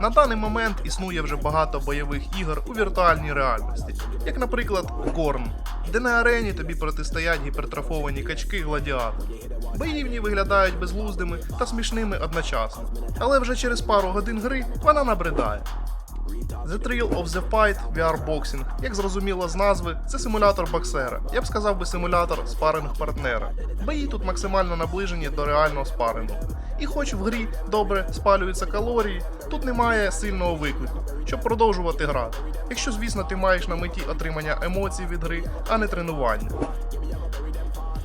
На даний момент існує вже багато бойових ігор у віртуальній реальності, як, наприклад, Горн, де на арені тобі протистоять гіпертрофовані качки гладіатори. Боївні виглядають безглуздими та смішними одночасно, але вже через пару годин гри вона набридає. The Thrill of the Fight VR Boxing, як зрозуміло з назви, це симулятор боксера. Я б сказав би симулятор спаринг партнера. Бої тут максимально наближені до реального спарингу. І хоч в грі добре спалюються калорії, тут немає сильного виклику, щоб продовжувати грати. Якщо, звісно, ти маєш на меті отримання емоцій від гри, а не тренування.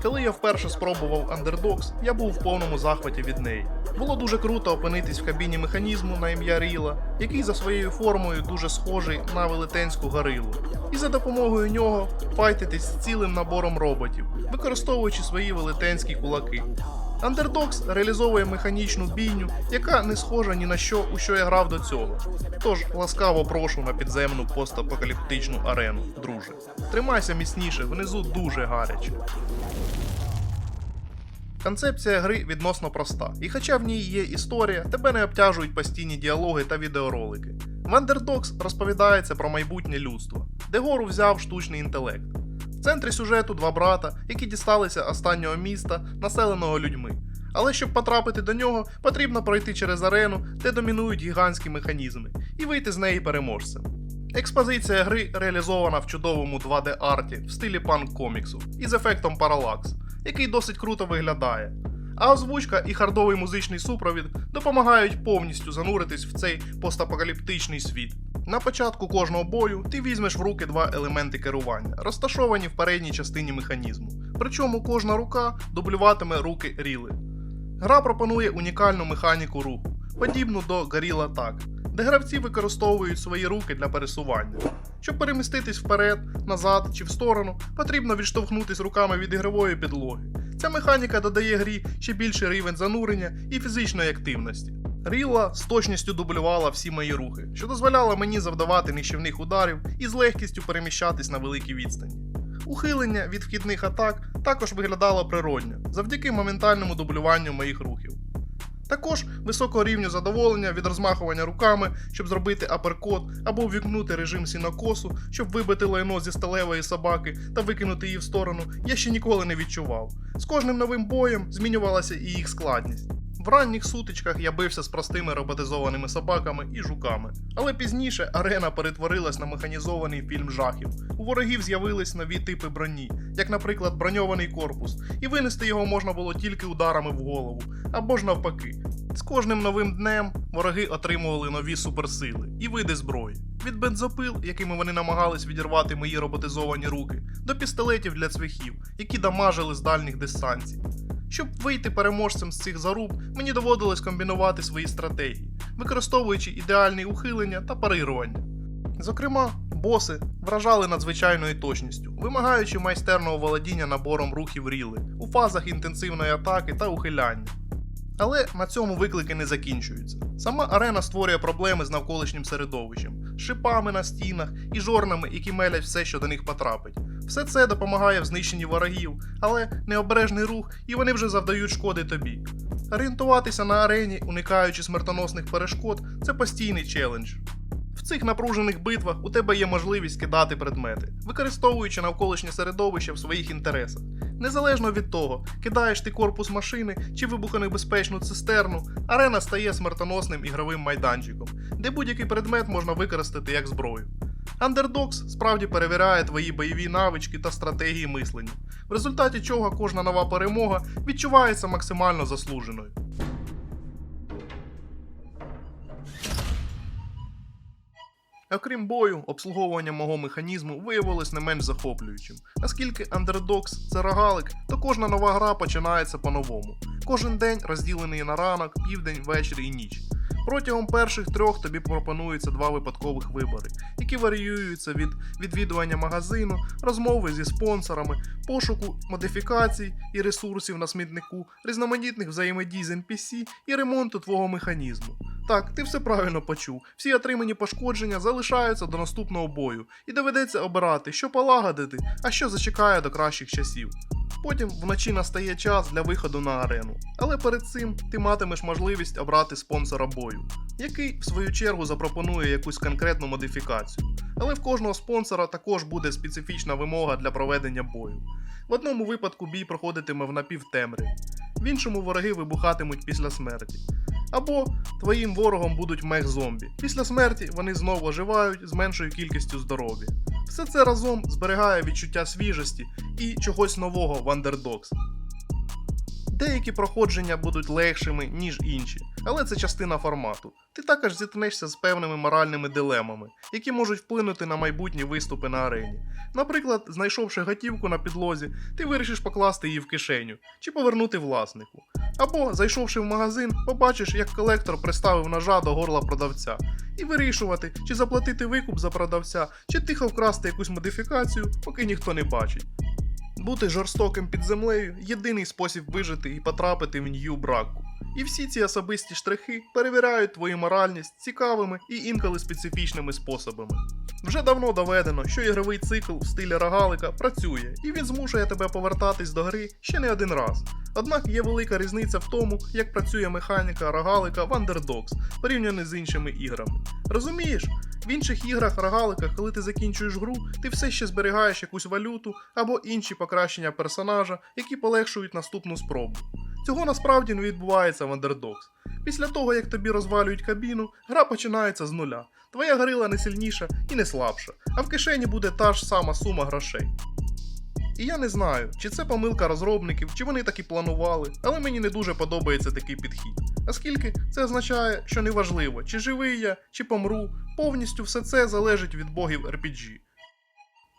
Коли я вперше спробував Underdogs, я був в повному захваті від неї. Було дуже круто опинитись в кабіні механізму на ім'я Ріла, який за своєю формою дуже схожий на велетенську горилу. І за допомогою нього файтитись з цілим набором роботів, використовуючи свої велетенські кулаки. Underdogs реалізовує механічну бійню, яка не схожа ні на що, у що я грав до цього. Тож ласкаво прошу на підземну постапокаліптичну арену, друже. Тримайся міцніше, внизу дуже гаряче. Концепція гри відносно проста, і хоча в ній є історія, тебе не обтяжують постійні діалоги та відеоролики. В Underdogs розповідається про майбутнє людства, де гору взяв штучний інтелект. В центрі сюжету два брата, які дісталися останнього міста, населеного людьми. Але щоб потрапити до нього, потрібно пройти через арену, де домінують гігантські механізми, і вийти з неї переможцем. Експозиція гри реалізована в чудовому 2D-арті в стилі панк коміксу із ефектом паралакс, який досить круто виглядає. А озвучка і хардовий музичний супровід допомагають повністю зануритись в цей постапокаліптичний світ. На початку кожного бою ти візьмеш в руки два елементи керування, розташовані в передній частині механізму. Причому кожна рука дублюватиме руки ріли. Гра пропонує унікальну механіку руху, подібну до Gorilla Tag, де гравці використовують свої руки для пересування. Щоб переміститись вперед, назад чи в сторону, потрібно відштовхнутись руками від ігрової підлоги. Ця механіка додає грі ще більший рівень занурення і фізичної активності. Ріла з точністю дублювала всі мої рухи, що дозволяло мені завдавати нищівних ударів і з легкістю переміщатись на великій відстані. Ухилення від вхідних атак також виглядало природньо, завдяки моментальному дублюванню моїх рухів. Також високого рівню задоволення від розмахування руками, щоб зробити аперкот, або увікнути режим сінокосу, щоб вибити лайно зі сталевої собаки та викинути її в сторону, я ще ніколи не відчував. З кожним новим боєм змінювалася і їх складність. В ранніх сутичках я бився з простими роботизованими собаками і жуками. Але пізніше арена перетворилась на механізований фільм жахів. У ворогів з'явились нові типи броні, як, наприклад, броньований корпус, і винести його можна було тільки ударами в голову, або ж навпаки. З кожним новим днем вороги отримували нові суперсили і види зброї. Від бензопил, якими вони намагались відірвати мої роботизовані руки, до пістолетів для цвяхів, які дамажили з дальніх дистанцій. Щоб вийти переможцем з цих заруб, мені доводилось комбінувати свої стратегії, використовуючи ідеальні ухилення та парирування. Зокрема, боси вражали надзвичайною точністю, вимагаючи майстерного володіння набором рухів ріли у фазах інтенсивної атаки та ухиляння. Але на цьому виклики не закінчуються. Сама арена створює проблеми з навколишнім середовищем, шипами на стінах і жорнами, які мелять все, що до них потрапить. Все це допомагає в знищенні ворогів, але необережний рух, і вони вже завдають шкоди тобі. Орієнтуватися на арені, уникаючи смертоносних перешкод, це постійний челендж. В цих напружених битвах у тебе є можливість кидати предмети, використовуючи навколишнє середовище в своїх інтересах. Незалежно від того, кидаєш ти корпус машини чи вибухонебезпечну цистерну, арена стає смертоносним ігровим майданчиком, де будь-який предмет можна використати як зброю. Underdogs справді перевіряє твої бойові навички та стратегії мислення, в результаті чого кожна нова перемога відчувається максимально заслуженою. Окрім бою, обслуговування мого механізму виявилось не менш захоплюючим. Оскільки Underdogs це рогалик, то кожна нова гра починається по-новому. Кожен день розділений на ранок, південь, вечір і ніч. Протягом перших трьох тобі пропонуються два випадкових вибори, які варіюються від відвідування магазину, розмови зі спонсорами, пошуку модифікацій і ресурсів на смітнику, різноманітних взаємодій з NPC і ремонту твого механізму. Так, ти все правильно почув. Всі отримані пошкодження залишаються до наступного бою, і доведеться обирати, що полагодити, а що зачекає до кращих часів. Потім вночі настає час для виходу на арену. Але перед цим ти матимеш можливість обрати спонсора бою, який в свою чергу запропонує якусь конкретну модифікацію. Але в кожного спонсора також буде специфічна вимога для проведення бою. В одному випадку бій проходитиме в напівтемряві, в іншому вороги вибухатимуть після смерті. Або твоїм ворогом будуть мех-зомбі. Після смерті вони знову оживають з меншою кількістю здоров'я. Все це разом зберігає відчуття свіжості і чогось нового в Underdogs. Деякі проходження будуть легшими, ніж інші, але це частина формату. Ти також зіткнешся з певними моральними дилемами, які можуть вплинути на майбутні виступи на арені. Наприклад, знайшовши готівку на підлозі, ти вирішиш покласти її в кишеню чи повернути власнику. Або, зайшовши в магазин, побачиш, як колектор приставив ножа до горла продавця, і вирішувати, чи заплатити викуп за продавця, чи тихо вкрасти якусь модифікацію, поки ніхто не бачить. Бути жорстоким під землею єдиний спосіб вижити і потрапити в нью браку. І всі ці особисті штрихи перевіряють твою моральність цікавими і інколи специфічними способами. Вже давно доведено, що ігровий цикл в стилі рогалика працює, і він змушує тебе повертатись до гри ще не один раз. Однак є велика різниця в тому, як працює механіка рогалика в Underdogs порівняно з іншими іграми. Розумієш? В інших іграх рогаликах, коли ти закінчуєш гру, ти все ще зберігаєш якусь валюту або інші покращення персонажа, які полегшують наступну спробу. Цього насправді не відбувається в Underdogs. Після того, як тобі розвалюють кабіну, гра починається з нуля. Твоя горила не сильніша і не слабша, а в кишені буде та ж сама сума грошей. І я не знаю, чи це помилка розробників, чи вони так і планували, але мені не дуже подобається такий підхід. Оскільки це означає, що неважливо, чи живий я, чи помру, повністю все це залежить від богів RPG.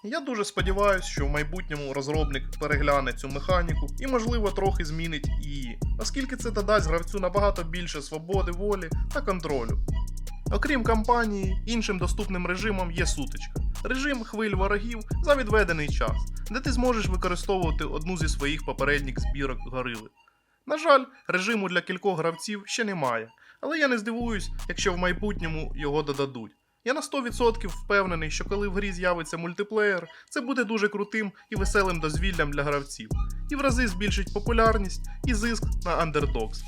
Я дуже сподіваюся, що в майбутньому розробник перегляне цю механіку і, можливо, трохи змінить її, оскільки це додасть гравцю набагато більше свободи, волі та контролю. Окрім кампанії, іншим доступним режимом є сутичка. Режим хвиль ворогів за відведений час, де ти зможеш використовувати одну зі своїх попередніх збірок горили. На жаль, режиму для кількох гравців ще немає, але я не здивуюсь, якщо в майбутньому його додадуть. Я на 100% впевнений, що коли в грі з'явиться мультиплеєр, це буде дуже крутим і веселим дозвіллям для гравців, і в рази збільшить популярність і зиск на Underdogs.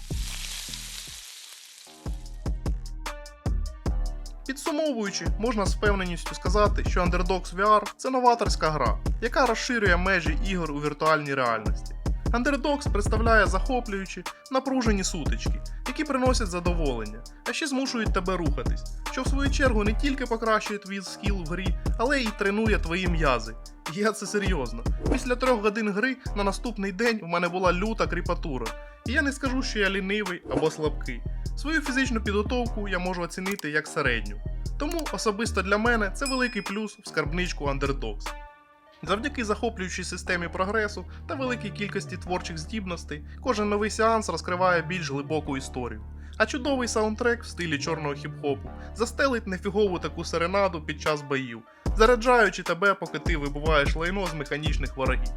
Підсумовуючи, можна з впевненістю сказати, що Underdogs VR це новаторська гра, яка розширює межі ігор у віртуальній реальності. Underdogs представляє захоплюючі, напружені сутички, які приносять задоволення, а ще змушують тебе рухатись, що в свою чергу не тільки покращує твій скіл в грі, але й тренує твої м'язи. Я це серйозно. Після трьох годин гри на наступний день в мене була люта кріпатура. І я не скажу, що я лінивий або слабкий. Свою фізичну підготовку я можу оцінити як середню. Тому особисто для мене це великий плюс в скарбничку Underdogs. Завдяки захоплюючій системі прогресу та великій кількості творчих здібностей, кожен новий сеанс розкриває більш глибоку історію. А чудовий саундтрек в стилі чорного хіп-хопу застелить нефігову таку серенаду під час боїв, заряджаючи тебе, поки ти вибуваєш лайно з механічних ворогів.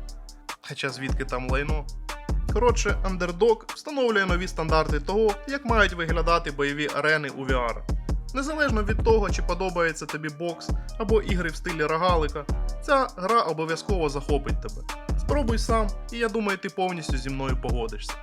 Хоча звідки там лайно? Коротше, Underdog встановлює нові стандарти того, як мають виглядати бойові арени у VR. Незалежно від того, чи подобається тобі бокс або ігри в стилі рогалика, ця гра обов'язково захопить тебе. Спробуй сам, і я думаю, ти повністю зі мною погодишся.